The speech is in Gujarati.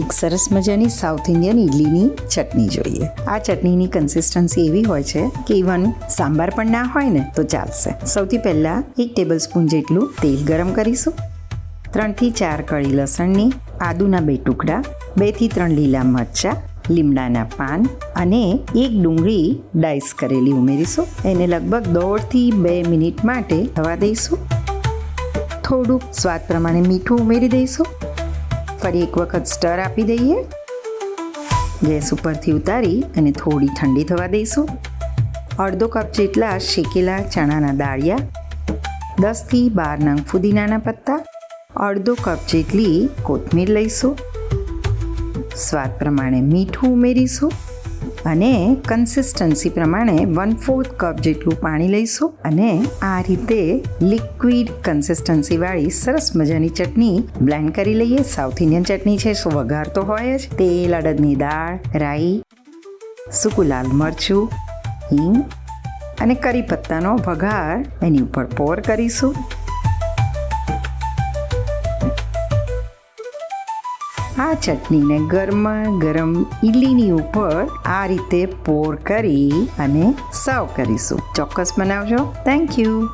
એક સરસ મજાની સાઉથ ઇન્ડિયન ઇડલીની ચટણી જોઈએ. આ ચટણીની કન્સિસ્ટન્સી એવી હોય છે કે ઇવન સાંભાર પણ ના હોય ને તો ચાલશે. સૌથી પહેલાં એક ટેબલ સ્પૂન જેટલું તેલ ગરમ કરીશું. ત્રણથી ચાર કળી લસણની આદુના બે ટુકડા, બેથી ત્રણ લીલા મરચાં, લીમડાના પાન અને એક ડુંગળી ડાઈસ કરેલી ઉમેરીશું. એને લગભગ દોઢથી બે મિનિટ માટે થવા દઈશું. થોડુંક સ્વાદ પ્રમાણે મીઠું ઉમેરી દઈશું. ફરી એક વખત સ્ટર આપી દઈએ. ગેસ ઉપરથી ઉતારી અને થોડી ઠંડી થવા દઈશું. અડધો કપ જેટલા શેકેલા ચણાના દાળિયા, દસથી બાર નંગ ફુદીનાના પત્તા, અડધો કપ જેટલી કોથમીર લઈશું. સ્વાદ પ્રમાણે મીઠું ઉમેરીશું. અને કન્સિસ્ટન્સી પ્રમાણે વન ફોર્થ કપ જેટલું પાણી લઈશું અને આ રીતે લિક્વિડ કન્સિસ્ટન્સીવાળી સરસ મજાની ચટણી બ્લેન્ડ કરી લઈએ. સાઉથ ઇન્ડિયન ચટણી છે સો વઘાર તો હોય જ. તેલ, અડદની દાળ, રાઈ, સૂકું લાલ મરચું, હિંગ અને કરી પત્તાનો વઘાર એની ઉપર પોર કરીશું. આ ચટણીને ગરમા ગરમ ઈડલીની ઉપર આ રીતે પોર કરી અને સર્વ કરીશું. ચોક્કસ બનાવજો. Thank you